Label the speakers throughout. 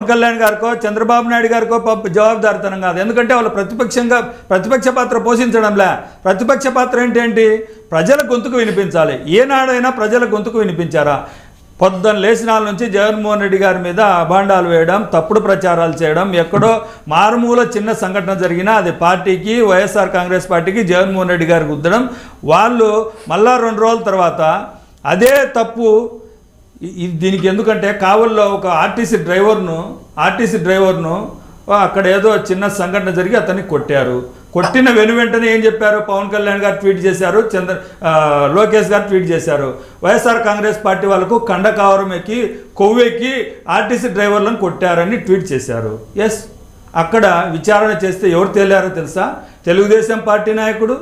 Speaker 1: కళ్యాణ్ గారికో చంద్రబాబు నాయుడు గారికో జవాబుదారితనం కాదు. ఎందుకంటే వాళ్ళు ప్రతిపక్షంగా ప్రతిపక్ష పాత్ర పోషించడంలే. ప్రతిపక్ష పాత్ర ఏంటేంటి? ప్రజల గొంతుకు వినిపించాలి. ఏనాడైనా ప్రజల గొంతుకు వినిపించారా? పొద్దున్న లేచినాల నుంచి జగన్మోహన్ రెడ్డి గారి మీద అభాండాలు వేయడం తప్పుడు ప్రచారాలు చేయడం ఎక్కడో మారుమూల చిన్న సంఘటన జరిగినా అది పార్టీకి వైఎస్ఆర్ కాంగ్రెస్ పార్టీకి జగన్మోహన్ రెడ్డి గారికి ఉద్దడం. వాళ్ళు మళ్ళా రెండు రోజుల తర్వాత అదే తప్పు ఇది దీనికి ఎందుకంటే కావల్లో ఒక ఆర్టీసీ డ్రైవర్ను ఆర్టీసీ డ్రైవర్ను అక్కడ ఏదో చిన్న సంఘటన జరిగి అతన్ని కొట్టారు. కొట్టిన వెను వెంటనే ఏం చెప్పారు? పవన్ కళ్యాణ్ గారు ట్వీట్ చేశారు చంద్ర లోకేష్ గారు ట్వీట్ చేశారు. వైఎస్ఆర్ కాంగ్రెస్ పార్టీ వాళ్ళకు కండకావరం ఎక్కి కొవ్వెక్కి ఆర్టీసీ డ్రైవర్లను కొట్టారని ట్వీట్ చేశారు. ఎస్ అక్కడ విచారణ చేస్తే ఎవరు తేలారో తెలుసా? తెలుగుదేశం పార్టీ నాయకుడు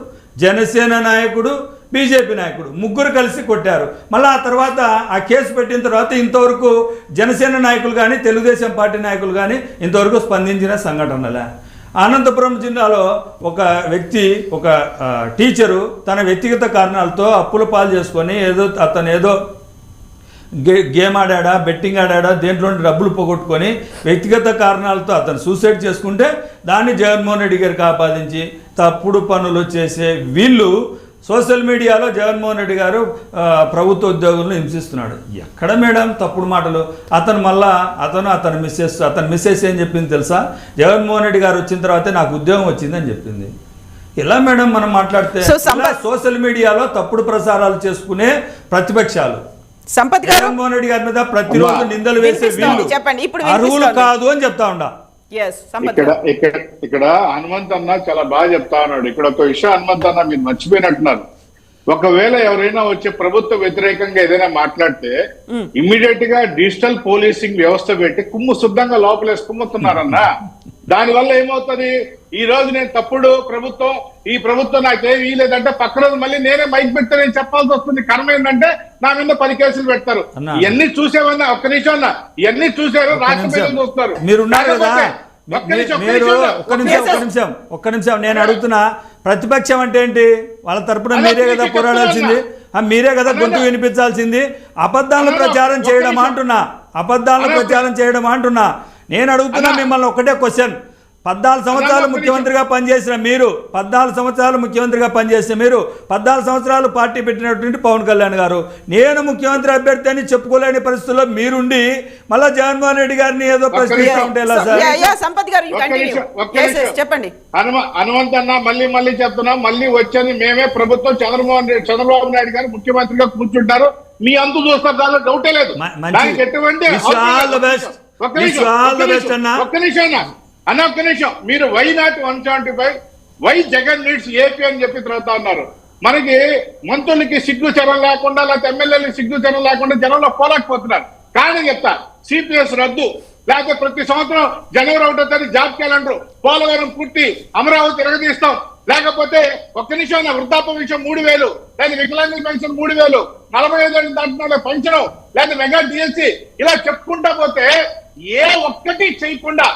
Speaker 1: జనసేన నాయకుడు బీజేపీ నాయకుడు ముగ్గురు కలిసి కొట్టారు. మళ్ళీ ఆ తర్వాత ఆ కేసు పెట్టిన తర్వాత ఇంతవరకు జనసేన నాయకులు కానీ తెలుగుదేశం పార్టీ నాయకులు కానీ ఇంతవరకు స్పందించిన సంఘటనలే. అనంతపురం జిల్లాలో ఒక వ్యక్తి ఒక టీచరు తన వ్యక్తిగత కారణాలతో అప్పుల పాలు చేసుకొని ఏదో అతను ఏదో గే గేమ్ ఆడాడా బెట్టింగ్ ఆడాడా దేంట్లో డబ్బులు పోగొట్టుకొని వ్యక్తిగత కారణాలతో అతను సూసైడ్ చేసుకుంటే దాన్ని జగన్మోహన్ రెడ్డి గారికి ఆపాదించి తప్పుడు పనులు చేసే వీళ్ళు సోషల్ మీడియాలో జగన్మోహన్ రెడ్డి గారు ప్రభుత్వ ఉద్యోగులను హింసిస్తున్నాడు ఎక్కడ మేడం తప్పుడు మాటలు అతను మళ్ళా అతను అతని మిస్సెస్ అతని మిస్సెస్ ఏం చెప్పింది తెలుసా జగన్మోహన్ రెడ్డి గారు వచ్చిన తర్వాతే నాకు ఉద్యోగం వచ్చిందని చెప్పింది ఇలా మేడం మనం మాట్లాడితే సోషల్ మీడియాలో తప్పుడు ప్రసారాలు చేసుకునే ప్రతిపక్షాలు
Speaker 2: సంపత్ గారు
Speaker 1: జగన్మోహన్ రెడ్డి గారి మీద ప్రతిరోజు. నిందలు వేసే. వీళ్ళు
Speaker 2: చెప్పండి. ఇప్పుడు
Speaker 1: అర్హులు. కాదు అని చెప్తా ఉండా
Speaker 3: ఇక్కడ ఇక్కడ ఇక్కడ హనుమంత్ అన్న చాలా బాగా చెప్తా ఉన్నాడు. ఇక్కడ ఒక విషయం హనుమంత్ అన్న మీరు మర్చిపోయినట్టున్నారు. ఒకవేళ ఎవరైనా వచ్చి ప్రభుత్వ వ్యతిరేకంగా ఏదైనా మాట్లాడితే ఇమ్మీడియట్గా డిజిటల్ పోలీసింగ్ వ్యవస్థ పెట్టి కుమ్ము శుద్ధంగా లోపలేసి కుమ్ముతున్నారన్న. దాని వల్ల ఏమవుతుంది? ఈ రోజు నేను తప్పుడు ప్రభుత్వం ఈ ప్రభుత్వం నాకేం వీలేదంటే పక్క రోజు మళ్ళీ నేనే మైక్ పెడితే నేను చెప్పాల్సి వస్తుంది. కర్మ ఏంటంటే నా మీద పది కేసులు పెడతారు. ఇవన్నీ చూసేవన్నా ఒక్క నిమిషం అన్న ఇవన్నీ చూసారు రాష్ట్ర. ప్రజలు చూస్తారు
Speaker 1: మీరు ఉన్నారు కదా?
Speaker 3: కాకపోతే ఒక్క
Speaker 1: మీ-
Speaker 3: నిమిషం, ఒక్క
Speaker 1: మీరు
Speaker 3: నిమిషం,
Speaker 1: ఒక్క నిమిషం ఒక్క నిమిషం ఒక్క నిమిషం. నేను అడుగుతున్నా ప్రతిపక్షం అంటే ఏంటి? వాళ్ళ తరపున మీరే కదా పోరాడాల్సింది. మీరే కదా గొంతు వినిపించాల్సింది. అబద్ధాలను ప్రచారం చేయడం. అంటున్నా. అబద్ధాలను ప్రచారం చేయడం అంటున్నా. నేను అడుగుతున్నా మిమ్మల్ని ఒకటే క్వశ్చన్. పద్నాలుగు సంవత్సరాలు. ముఖ్యమంత్రిగా పనిచేసిన మీరు పద్నాలుగు సంవత్సరాలు ముఖ్యమంత్రిగా పనిచేసిన మీరు పద్నాలుగు సంవత్సరాలు పార్టీ పెట్టినటువంటి పవన్ కళ్యాణ్ గారు. నేను ముఖ్యమంత్రి అభ్యర్థి అని చెప్పుకోలేని పరిస్థితుల్లో మీరుండి మళ్ళా జగన్మోహన్ రెడ్డి గారిని ఏదో ప్రశ్నిస్తూ ఉంటే ఎలా సార్?
Speaker 2: యా, యా, సంపత్ గారు. చెప్పండి.
Speaker 3: హనుమ హనుమంత్ అన్న మళ్ళీ మళ్ళీ చెప్తున్నా. మళ్ళీ వచ్చేది మేమే. ప్రభుత్వం చంద్రమోహన్ రెడ్డి చంద్రబాబు నాయుడు గారు ముఖ్యమంత్రిగా కూర్చుంటారు. మీ అంతు చూస్తారు దానిలో డౌటే లేదు. దానికి ఎటువంటి ఒక్క నిమిషం,
Speaker 1: అన్న.
Speaker 3: ఒక్క నిమిషం. మీరు why not one seventy five why Jagan needs AP అని చెప్పి తిరుగుతా ఉన్నారు మనకి మంత్రులకి సిగ్గు చరం లేకుండా లేకపోతే ఎమ్మెల్యేలకి సిగ్గు చరం లేకుండా జనంలో పోలేకపోతున్నారు కానీ చెప్తా సిపిఎస్ రద్దు. లేకపోతే ప్రతి సంవత్సరం జనవరి ఒకటో తేదీ జాబ్ క్యాలెండర్. పోలవరం పూర్తి అమరావతి తిరగదీస్తాం. లేకపోతే ఒక్క నిమిషం వృద్ధాప్య విషయం మూడు వేలు లేదా వికలాంగుల పెన్షన్ మూడు వేలు నలభై ఐదు ఏళ్ళు దాంట్లో పెన్షన్ లేదా మెగా డిఎస్సి ఇలా చెప్పుకుంటా పోతే ఏ ఒక్కటి చేయకుండా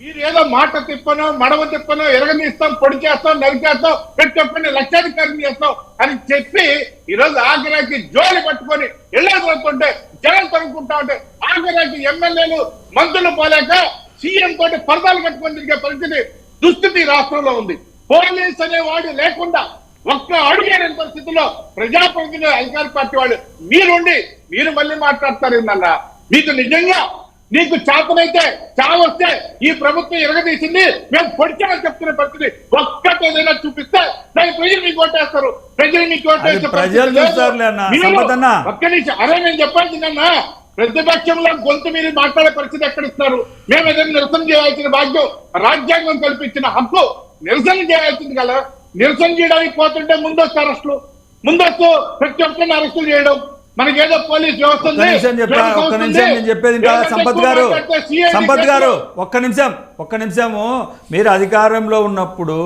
Speaker 3: మీరు ఏదో మాట తిప్పనో మడవ తిప్పనో ఎరగదీస్తాం పొడి చేస్తాం నరికేస్తాం ప్రతి ఒక్కరిని లక్షాధికారం చేస్తాం అని చెప్పి ఈ రోజు ఆగ్రాకి జోలి పట్టుకొని వెళ్ళేదుకుంటే జనం తరుముకుంటా ఉంటే ఆగ్రాకి ఎమ్మెల్యేలు మంత్రులు పోలేక సీఎం తోటి పరదాలు కట్టుకొని తిరిగే పరిస్థితి దుస్థితి రాష్ట్రంలో ఉంది. పోలీస్ అనేవాడు లేకుండా ఒక్క అడుగేని పరిస్థితుల్లో ప్రజాప్రతినిధులు అధికార పార్టీ వాళ్ళు మీరుండి మీరు మళ్ళీ మాట్లాడతారు ఏందన్నా మీకు నిజంగా నీకు చేతనైతే చావొస్తే ఈ ప్రభుత్వం ఎరగదీసింది. మేము పొడిచామని చెప్తున్న పరిస్థితి ఒక్కటి ఏదైనా చూపిస్తే దాని ప్రజలు మీకు ఓటేస్తారు. ప్రజలు మీకు. ఒక్క నిమిషం. అరే నేను చెప్పాల్సిందన్నా ప్రతిపక్షంలో గొంతు మీరు మాట్లాడే పరిస్థితి ఎక్కడ ఇస్తారు మేము ఏదైనా నిరసన చేయాల్సిన భాగ్యం రాజ్యాంగం కల్పించిన హక్కు నిరసన చేయాల్సింది కదా. నిరసన చేయడానికి పోతుంటే ముందస్తు అరెస్టులు. ముందస్తు ప్రతి ఒక్కరిని అరెస్టులు చేయడం. మనకేదో పోలీస్ వ్యవస్థ
Speaker 1: ఒక్క నిమిషం చెప్పా
Speaker 3: వ్యవస్థ
Speaker 1: ఒక్క
Speaker 3: ఉంది.
Speaker 1: నిమిషం నేను చెప్పేది సంపత్ గారు సంపత్ గారు ఒక్క నిమిషం ఒక్క నిమిషము మీరు అధికారంలో ఉన్నప్పుడు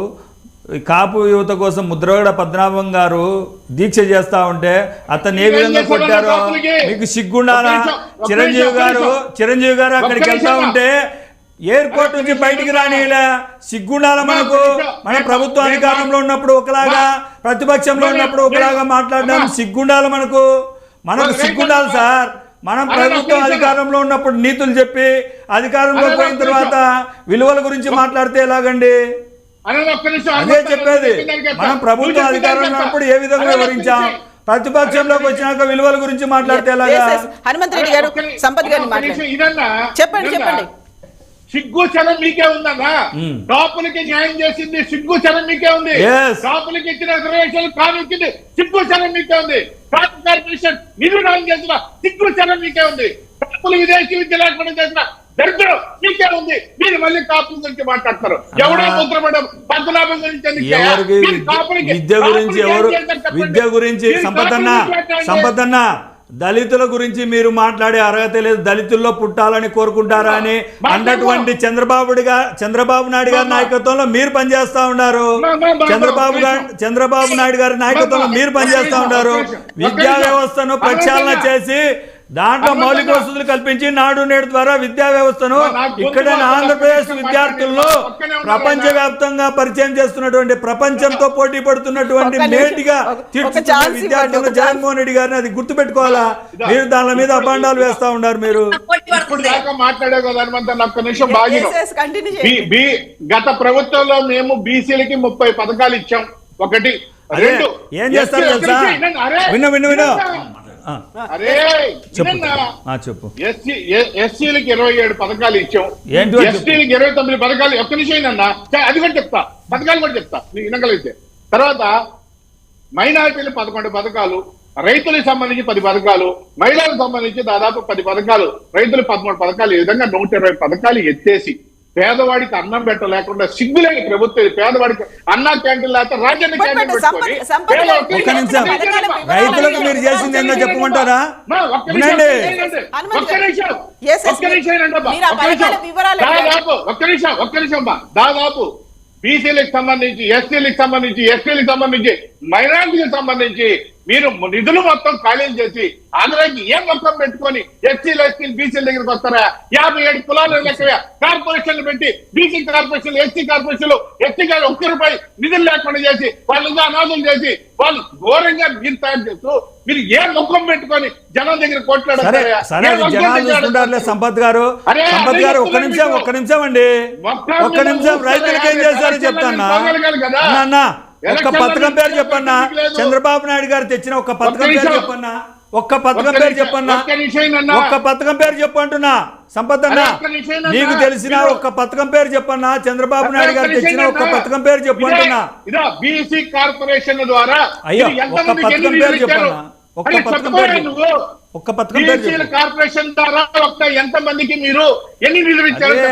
Speaker 1: కాపు యువత కోసం ముద్రగడ పద్మనాభం గారు దీక్ష చేస్తా ఉంటే అతను ఏ విధంగా కొట్టారో? మీకు సిగ్గుండాలా చిరంజీవి గారు. చిరంజీవి గారు అక్కడికి వెళ్తా. ఉంటే ఎయిర్పోర్ట్ నుంచి బయటికి రానిలే సిగ్గుండాల మనకు. మన ప్రభుత్వ అధికారంలో ఉన్నప్పుడు ఒకలాగా ప్రతిపక్షంలో
Speaker 3: నేను-
Speaker 1: ఉన్నప్పుడు ఒకలాగా మాట్లాడడం. సిగ్గుండాలి మనకు మనకు
Speaker 3: నేను-
Speaker 1: సిగ్గుండాలి సార్ మనం ప్రభుత్వం. అధికారంలో ఉన్నప్పుడు నీతులు చెప్పి అధికారంలో పోయిన తర్వాత విలువల గురించి మాట్లాడితే ఎలాగండి
Speaker 3: అనేది ఒక్క నిమిషం
Speaker 1: అదే చెప్పేది. మనం ప్రభుత్వం అధికారంలో ఉన్నప్పుడు. ఏ విధంగా వివరించాం. ప్రతిపక్షంలోకి వచ్చినాక విలువల గురించి మాట్లాడితే ఎలాగా.
Speaker 2: హనుమంత్ రెడ్డి గారు సంపత్ గారిని చెప్పండి. చెప్పండి.
Speaker 3: సిగ్గు చలం మీకే ఉందన్నా. టాపులకి న్యాయం చేసింది సిగ్గు చలం మీకే ఉంది. టాపులకి ఇచ్చిన రిజర్వేషన్ కానిచ్చింది సిగ్గు చలం మీకే ఉంది టాప్ కార్పొరేషన్ నిధులు న్యాయం చేసిన సిగ్గు చలం మీకే ఉంది టాపులు విదేశీ విద్య లేకుండా చేసిన దరిద్రం మీకే ఉంది మీరు మళ్ళీ కాపుల గురించి మాట్లాడతారు ఎవడో
Speaker 1: అన్నా.
Speaker 3: ముద్రపడం పద్మనాభం గురించి
Speaker 1: విద్య- గురించి ఎవరు. విద్య గురించి సంపదన్న. సంపదన్న దళితుల గురించి మీరు మాట్లాడే అర్హత లేదు. దళితుల్లో పుట్టాలని కోరుకుంటారా అని అన్నటువంటి చంద్రబాబు చంద్రబాబు నాయుడు గారి నాయకత్వంలో మీరు పనిచేస్తా ఉన్నారు. చంద్రబాబు గారు చంద్రబాబు నాయుడు గారి నాయకత్వంలో మీరు పనిచేస్తా ఉన్నారు. విద్యా. వ్యవస్థను ప్రక్షాళన చేసి దాంట్లో మౌలిక వసతులు కల్పించి నాడు నేడు ద్వారా విద్యా వ్యవస్థను ఇక్కడ ఆంధ్రప్రదేశ్ విద్యార్థుల్లో ప్రపంచ వ్యాప్తంగా పరిచయం చేస్తున్నటువంటి ప్రపంచంతో పోటీ పడుతున్నటువంటి. మేటిగా విద్యార్థులు. జగన్మోహన్ రెడ్డి గారిని అది గుర్తు పెట్టుకోవాలా
Speaker 3: ఇదా.
Speaker 1: మీరు దాని మీద అభాండాలు వేస్తా ఉన్నారు మీరు.
Speaker 3: గత ప్రభుత్వంలో మేము బీసీలకి ముప్పై పథకాలు ఇచ్చాం. ఒకటి రెండు.
Speaker 1: ఏం చేస్తారు తెలుసా?
Speaker 3: ఎస్సీ- వినండి, అరే,
Speaker 1: చెప్పు.
Speaker 3: ఎస్సీలకి ఇరవై ఏడు పథకాలు ఇచ్చాం. ఎస్టీలకి ఇరవై తొమ్మిది పథకాలు ఒక్క నిమిషం అన్న అది కూడా చెప్తా. పథకాలు కూడా చెప్తా. నీకు వినగలిగితే. తర్వాత మైనారిటీలు పదకొండు పథకాలు రైతులకు సంబంధించి పది పథకాలు మహిళలకు సంబంధించి దాదాపు పది పథకాలు రైతులు పదమూడు పథకాలు. ఈ విధంగా నూట ఇరవై పథకాలు ఎత్తేసి పేదవాడికి అన్నం పెట్టలేకుండా సిగ్గులేని ప్రభుత్వం. పేదవాడికి అన్నా క్యాంటీన్ లేకపోతే రాజ్యాన్ని
Speaker 1: రైతులకు
Speaker 2: అడిగారు.
Speaker 1: మీరు చేసింది ఏందో చెప్పమంటారా
Speaker 3: మా ఒక్క నిమిషం ఒక్క. నిమిషం. దాదాపు బీసీలకు సంబంధించి ఎస్సీలకు సంబంధించి ఎస్టీలకు సంబంధించి మైనారిటీలకు సంబంధించి మీరు నిధులు మొత్తం ఖాళీ చేసి ఆంధ్రాకి ఏం మొత్తం పెట్టుకొని ఎస్సీలు ఎస్టీలు బీసీల దగ్గరికి వస్తారా? యాభై ఏడు కులాలు లెక్కగా కార్పొరేషన్లు పెట్టి బీసీ కార్పొరేషన్లు ఎస్సీ కార్పొరేషన్లు ఎస్సీ గారు ఒక్క రూపాయి నిధులు లేకుండా చేసి వాళ్ళంతా అనాథులు చేసి వాళ్ళు ఘోరంగా మీరు తయారు చేస్తూ మీరు ఏ ముఖం పెట్టుకొని జనం దగ్గర
Speaker 1: చూసుకుంటారులే సంపత్ గారు. సంపత్ గారు ఒక్క నిమిషం. ఒక్క నిమిషం అండి. ఒక్క నిమిషం
Speaker 3: చూస్తారా?
Speaker 1: రైతులకు ఏం చేశారో
Speaker 3: ఎలక్షన్లో
Speaker 1: చెప్తానా? అన్న. ఒక్క పథకం పేరు చెప్పన్నా. చంద్రబాబు నాయుడు గారు తెచ్చిన ఒక్క పథకం పేరు. చెప్పన్నా? ఒక్క పథకం పేరు చెప్పన్నా?
Speaker 3: ఒక్క
Speaker 1: పథకం పేరు చెప్పు అంటున్నా. అన్నా. నీకు తెలిసిన ఒక్క పథకం పేరు చెప్పన్నా? చంద్రబాబు నాయుడు గారు తెచ్చిన ఒక్క పథకం పేరు చెప్పు అంటున్నా.
Speaker 3: కార్పొరేషన్ ద్వారా
Speaker 1: అయ్యో, ఒక్క పథకం పేరు? చెప్పన్నా. ఒక్క పథకం పేరు ఒక్క పథకం పేరు
Speaker 3: కార్పొరేషన్ ద్వారా ఒక్క ఎంత మందికి మీరు ఎన్ని నిధులు